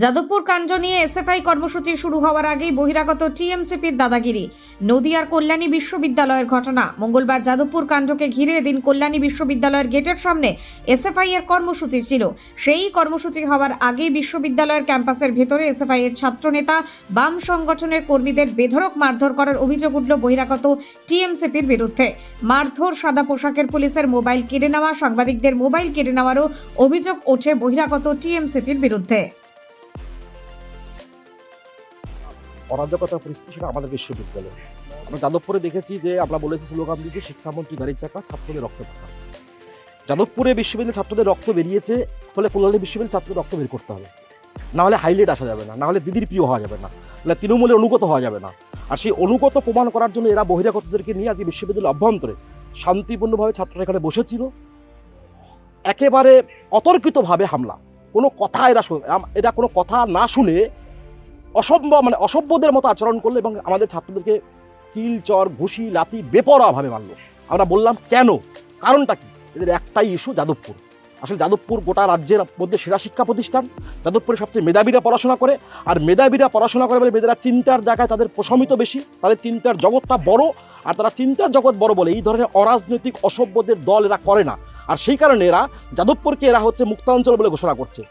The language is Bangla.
যাদবপুর কাণ্ড নিয়ে এসএফআই কর্মসূচি শুরু হওয়ার আগেই বহিরাগত টিএমসিপির দাদাগিরি। নদিয়ার কল্যাণী বিশ্ববিদ্যালয়ের ঘটনা। মঙ্গলবার যাদবপুর কাণ্ডকে ঘিরে দিন কল্যাণী বিশ্ববিদ্যালয়ের গেটের সামনে এসএফআই এর কর্মসূচি ছিল। সেই কর্মসূচি হওয়ার আগেই বিশ্ববিদ্যালয়ের ক্যাম্পাসের ভেতরে এসএফআই এর ছাত্রনেতা, বাম সংগঠনের কর্মীদের বেধরক মারধর করার অভিযোগ উঠল বহিরাগত টিএমসিপির বিরুদ্ধে। মারধর সাদা পোশাকের পুলিশের মোবাইল কেড়ে নেওয়া, সাংবাদিকদের মোবাইল কেড়ে নেওয়ারও অভিযোগ ওঠে বহিরাগত টিএমসিপির বিরুদ্ধে। অরাজকতা পরিস্থিতি সেটা আমাদের বিশ্ববিদ্যালয়। আমরা যাদবপুরে দেখেছি যে আমরা বলেছি স্লোগান শিক্ষামন্ত্রী গাড়ির চাকা, ছাত্রদের রক্ত পাকা যাদবপুরে বিশ্ববিদ্যালয়ের ছাত্রদের রক্ত বেরিয়েছে, ফলে কল্যাণী বিশ্ববিদ্যালয়ের ছাত্রদের রক্ত বের করতে হবে। না হলে হাইলাইট আসা যাবে না না হলে দিদির প্রিয় হওয়া যাবে না তাহলে তৃণমূলে অনুগত হওয়া যাবে না। আর সেই অনুগত প্রমাণ করার জন্য এরা বহিরাগতদেরকে নিয়ে আজকে বিশ্ববিদ্যালয়ের অভ্যন্তরে শান্তিপূর্ণভাবে ছাত্ররা এখানে বসেছিল। একেবারে অতর্কিতভাবে হামলা। কোনো কথা এরা এরা কোনো কথা না শুনে অসভ্য মানে অসভ্যদের মতো আচরণ করল এবং আমাদের ছাত্রদেরকে কিল, চর, ঘুষি লাতি বেপরোয়াভাবে মারলো। আমরা বললাম, কেন? কারণটা কি? এদের একটাই ইস্যু, যাদবপুর। আসলে যাদবপুর গোটা রাজ্যের মধ্যে সেরা শিক্ষা প্রতিষ্ঠান। যাদবপুরে সবচেয়ে মেধাবীরা পড়াশোনা করে। আর মেধাবীরা পড়াশোনা করে বলে মেয়েদেরা চিন্তার জায়গায় তাদের প্রশমিত বেশি। তাদের চিন্তার জগৎটা বড়। আর তারা চিন্তার জগৎ বড় বলে এই ধরনের অরাজনৈতিক, অসভ্যদের দল এরা করে না। আর সেই কারণে এরা, যাদবপুরকে এরা হচ্ছে মুক্তাঞ্চল বলে ঘোষণা করছে।